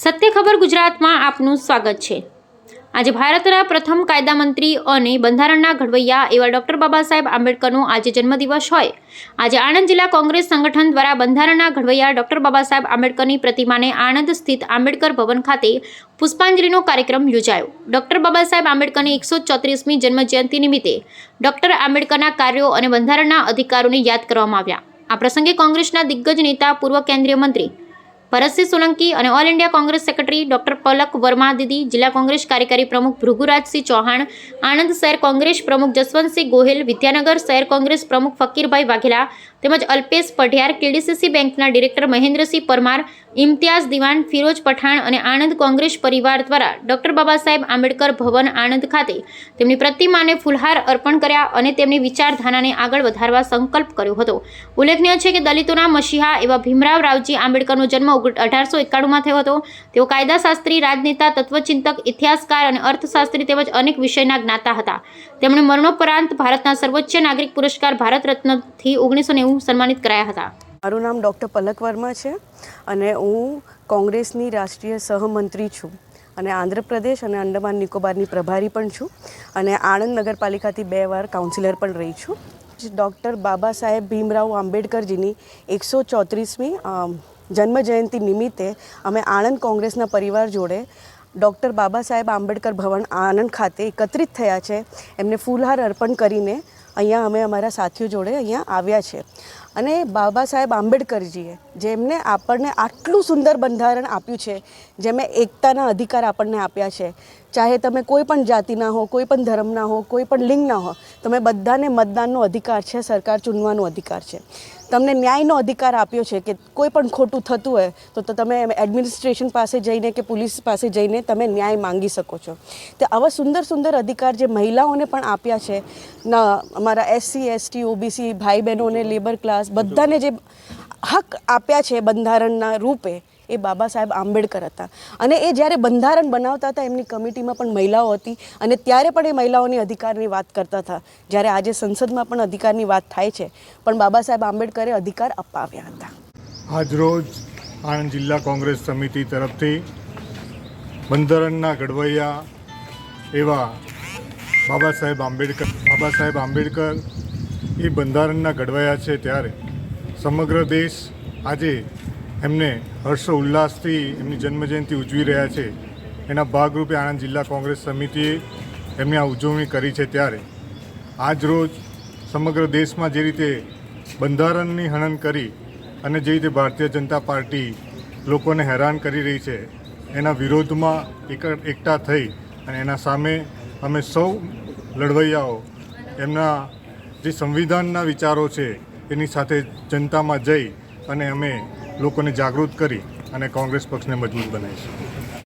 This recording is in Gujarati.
સત્ય ખબર ગુજરાતમાં આપનું સ્વાગત છે. આજે ભારતના પ્રથમ કાયદા મંત્રી અને બંધારણના ઘડવૈયા એવા ડૉક્ટર બાબા સાહેબ આંબેડકરનો આજે જન્મદિવસ હોય. આજે આણંદ જિલ્લા કોંગ્રેસ સંગઠન દ્વારા બંધારણના ઘડવૈયા ડૉક્ટર બાબા સાહેબ આંબેડકરની પ્રતિમાને આણંદ સ્થિત આંબેડકર ભવન ખાતે પુષ્પાંજલિનો કાર્યક્રમ યોજાયો. ડૉક્ટર બાબા સાહેબ આંબેડકરની એકસો ચોત્રીસમી જન્મજયંતિ નિમિત્તે ડૉક્ટર આંબેડકરના કાર્યો અને બંધારણના અધિકારોને યાદ કરવામાં આવ્યા. આ પ્રસંગે કોંગ્રેસના દિગ્ગજ નેતા, પૂર્વ કેન્દ્રીય મંત્રી ભરતસિંહ સોલંકી અને all India Congress secretary doctor Palak Verma દીદી, જિલ્લા કોંગ્રેસ કાર્યકારી પ્રમુખ ભૃગુરાજસિંહ ચૌહાણ, આણંદ શહેર કોંગ્રેસ પ્રમુખ જસવંતસિંહ ગોહિલ, વિદ્યાનગર શહેર કોંગ્રેસ પ્રમુખ ફકીરભાઈ વાઘેલા તેમજ અલ્પેશ પઢિયાર કેડીસીસી બેંકના ડિરેક્ટર મહેન્દ્રસિંહ પરમાર, ઇમ્તિયાઝ દિવાન, ફિરોજ પઠાણ અને આણંદ કોંગ્રેસ પરિવાર દ્વારા ડોક્ટર બાબા સાહેબ આંબેડકર ભવન આણંદ ખાતે તેમની પ્રતિમાને ફૂલહાર અર્પણ કર્યા અને તેમની વિચારધારાને આગળ વધારવા સંકલ્પ કર્યો હતો. ઉલ્લેખનીય છે કે દલિતોના મસીહા એવા ભીમરાવ રાવજી આંબેડકરનો જન્મ અઢારસો એકાણુંમાં થયો હતો. તેઓ કાયદાશાસ્ત્રી, રાજનેતા, તત્વચિંતક, ઇતિહાસકાર અને અર્થશાસ્ત્રી તેમજ અનેક વિષયના જ્ઞાતા હતા. તેમણે મરણોપરાંત ભારતના સર્વોચ્ચ નાગરિક પુરસ્કાર ભારત રત્નથી ઓગણીસો નેવું સન્માનિત કરાયા હતા. મારું નામ ડૉક્ટર પલક વર્મા છે અને હું કોંગ્રેસની રાષ્ટ્રીય સહમંત્રી છું અને આંધ્રપ્રદેશ અને અંડમાન નિકોબારની પ્રભારી પણ છું અને આણંદ નગરપાલિકાથી બે વાર કાઉન્સિલર પણ રહી છું. ડૉક્ટર બાબા સાહેબ ભીમરાવ આંબેડકરજીની એકસો ચોત્રીસમી જન્મજયંતિ નિમિત્તે અમે આણંદ કોંગ્રેસના પરિવાર જોડે ડૉક્ટર બાબા સાહેબ આંબેડકર ભવન આણંદ ખાતે એકત્રિત થયા છે. એમને ફૂલહાર અર્પણ કરીને અહીંયા અમે અમારા સાથીઓ જોડે અહીંયા આવ્યા છે. અને બાબા સાહેબ આંબેડકરજીએ, જેમને આપણને આટલું સુંદર બંધારણ આપ્યું છે જેમે એકતાના અધિકાર આપણને આપ્યા છે. ચાહે તમે કોઈ પણ જાતિના હો, કોઈ પણ ધર્મના હો, કોઈ પણ લિંગના હો, તમે બધાને મતદાનનો અધિકાર છે, સરકાર ચૂનવાનો અધિકાર છે. તમને ન્યાયનો અધિકાર આપ્યો છે કે કોઈ પણ ખોટું થતું હોય, તો તમે એડમિનિસ્ટ્રેશન પાસે જઈને કે પોલીસ પાસે જઈને તમે ન્યાય માંગી શકો છો. તે આવા સુંદર સુંદર અધિકાર જે મહિલાઓને પણ આપ્યા છે, ના, અમારા એસસી એસટી ઓબીસી ભાઈ બહેનોને લેબર ક્લાસ બધાને જે હક આપ્યા છે બંધારણના રૂપે, એ બાબા સાહેબ આંબેડકર હતા. અને એ જ્યારે બંધારણ બનાવતા હતા, એમની કમિટીમાં પણ મહિલાઓ હતી. અને ત્યારે પણ એ મહિલાઓની અધિકારની વાત કરતા હતા. જ્યારે આજે સંસદમાં પણ અધિકારની વાત થાય છે. પણ બાબા સાહેબ આંબેડકરે અધિકાર અપાવ્યા હતા. આજરોજ આણંદ જિલ્લા કોંગ્રેસ સમિતિ તરફથી બંધારણના ઘડવૈયા એવા બાબા સાહેબ આંબેડકર, બાબા સાહેબ આંબેડકર એ બંધારણના ઘડવાયા છે ત્યારે સમગ્ર દેશ આજે એમને હર્ષો ઉલ્લાસથી એમની જન્મજયંતિ ઉજવી રહ્યા છે. એના ભાગરૂપે આણંદ જિલ્લા કોંગ્રેસ સમિતિએ એમની આ ઉજવણી કરી છે ત્યારે. આજ રોજ સમગ્ર દેશમાં જે રીતે બંધારણની હનન કરી અને જે રીતે ભારતીય જનતા પાર્ટી લોકોને હેરાન કરી રહી છે, એના વિરોધમાં એક એકઠા થઈ અને એના સામે અમે સૌ લડવૈયાઓ એમના જે સંવિધાનના વિચારો છે, એની સાથે જનતામાં જઈ અને અમે લોકોને જાગૃત કરી અને કોંગ્રેસ પક્ષને મજબૂત બનાવીશું.